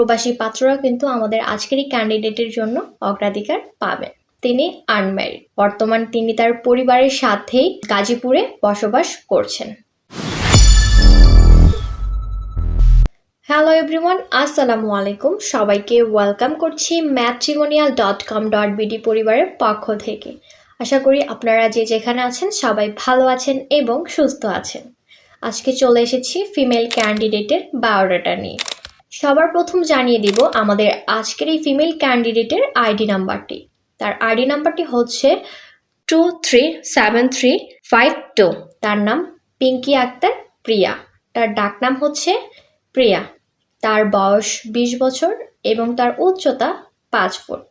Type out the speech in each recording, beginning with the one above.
প্রবাসী পাত্ররা কিন্তু আমাদের আজকের এই ক্যান্ডিডেটের জন্য অগ্রাধিকার পাবেন। তিনি আনম্যারিড বর্তমান তিনি তার পরিবারের সাথেই গাজীপুরে বসবাস করছেন। হ্যালো এভরিওয়ান আসসালামু আলাইকুম। সবাইকে ওয়েলকাম করছি matrimonial dot com dot BD পরিবারের পক্ষ থেকে। আশা করি আপনারা যে যেখানে আছেন সবাই ভালো আছেন এবং সুস্থ আছেন। আজকে চলে এসেছি ফিমেল ক্যান্ডিডেটের বায়োডাটা নিয়ে। সবার প্রথম জানিয়ে দিব আমাদের আজকের এই ফিমেল ক্যান্ডিডেটের আইডি নাম্বারটি। তার আইডি নাম্বারটি হচ্ছে two three seven three five two তার নাম পিঙ্কি আক্তার, প্রিয়া। তার ডাক নাম হচ্ছে প্রিয়া। তার বয়স বিশ বছর এবং তার উচ্চতা পাঁচ ফুট।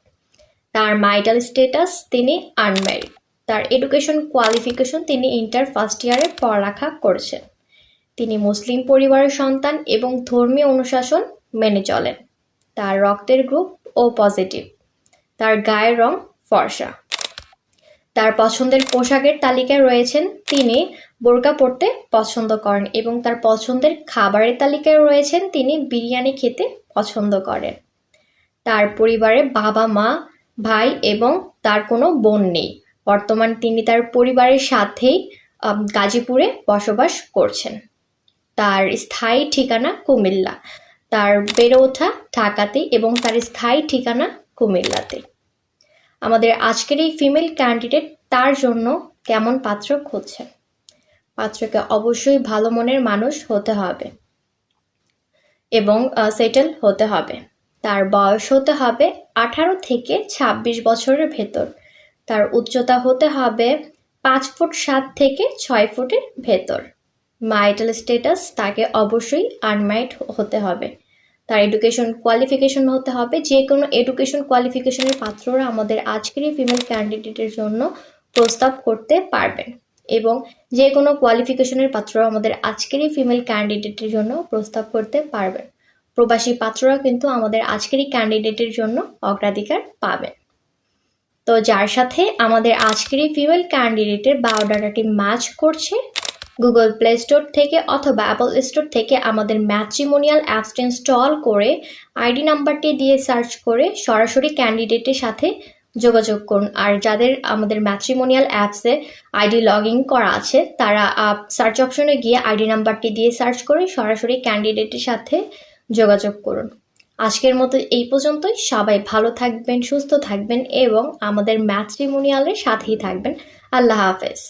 তার মাইটাল স্টেটাস তিনি আনম্যারিড তার এডুকেশন কোয়ালিফিকেশন তিনি ইন্টার ফার্স্ট ইয়ারে পড়ালেখা করছেন। তিনি মুসলিম পরিবারের সন্তান এবং ধর্মীয় অনুশাসন মেনে চলেন। তার রক্তের গ্রুপ ও পজিটিভ। তার গায়ের রং ফর্সা। তার পছন্দের পোশাকের তালিকায় রয়েছেন তিনি বোরকা পরতে পছন্দ করেন এবং তার পছন্দের খাবারের তালিকায় রয়েছেন তিনি বিরিয়ানি খেতে পছন্দ করেন। তার পরিবারে বাবা, মা, ভাই এবং তার কোনো বোন নেই। বর্তমান তিনি তার পরিবারের সাথেই গাজীপুরে বসবাস করছেন। তার স্থায়ী ঠিকানা কুমিল্লা। তার বেড়ে ওঠা ঢাকাতে এবং তার স্থায়ী ঠিকানা কুমিল্লাতে। আমাদের আজকের এই ফিমেল ক্যান্ডিডেট তার জন্য কেমন পাত্র খুঁজছেন? পাত্রকে অবশ্যই ভালো মনের মানুষ হতে হবে এবং সেটেল হতে হবে। তার বয়স হতে হবে আঠারো থেকে ২৬ বছরের ভেতর। তার উচ্চতা হতে হবে পাঁচ ফুট সাত থেকে ছয় ফুটের ভেতর। মাইটাল স্ট্যাটাস তাকে অবশ্যই আনমাইট হতে হবে। তার এডুকেশন কোয়ালিফিকেশন হতে হবে। যে কোনো এডুকেশন কোয়ালিফিকেশনের পাত্ররা আমাদের আজকের এই ফিমেল ক্যান্ডিডেটের জন্য প্রস্তাব করতে পারবেন এবং যে কোনো কোয়ালিফিকেশনের পাত্ররা আমাদের আজকের এই ফিমেল ক্যান্ডিডেটের জন্য প্রস্তাব করতে পারবেন। প্রবাসী পাত্ররা কিন্তু আমাদের আজকের এই ক্যান্ডিডেটের জন্য অগ্রাধিকার পাবেন। তো যার সাথে আমাদের আজকের এই ফিমেল ক্যান্ডিডেটের বায়োডাটাটি ম্যাচ করছে গুগল প্লে স্টোর থেকে অথবা অ্যাপল স্টোর থেকে আমাদের ম্যাট্রিমোনিয়াল অ্যাপসটি ইনস্টল করে আইডি নাম্বারটি দিয়ে সার্চ করে সরাসরি ক্যান্ডিডেটের সাথে যোগাযোগ করুন। আর যাদের আমাদের ম্যাট্রিমোনিয়াল অ্যাপসে আইডি লগ ইন করা আছে, তারা সার্চ অপশনে গিয়ে আইডি নাম্বারটি দিয়ে সার্চ করে সরাসরি ক্যান্ডিডেটের সাথে যোগাযোগ করুন। আজকের মতো এই পর্যন্তই। সবাই ভালো থাকবেন, সুস্থ থাকবেন এবং আমাদের ম্যাট্রিমোনিয়ালের সাথেই থাকবেন। আল্লাহ হাফেজ।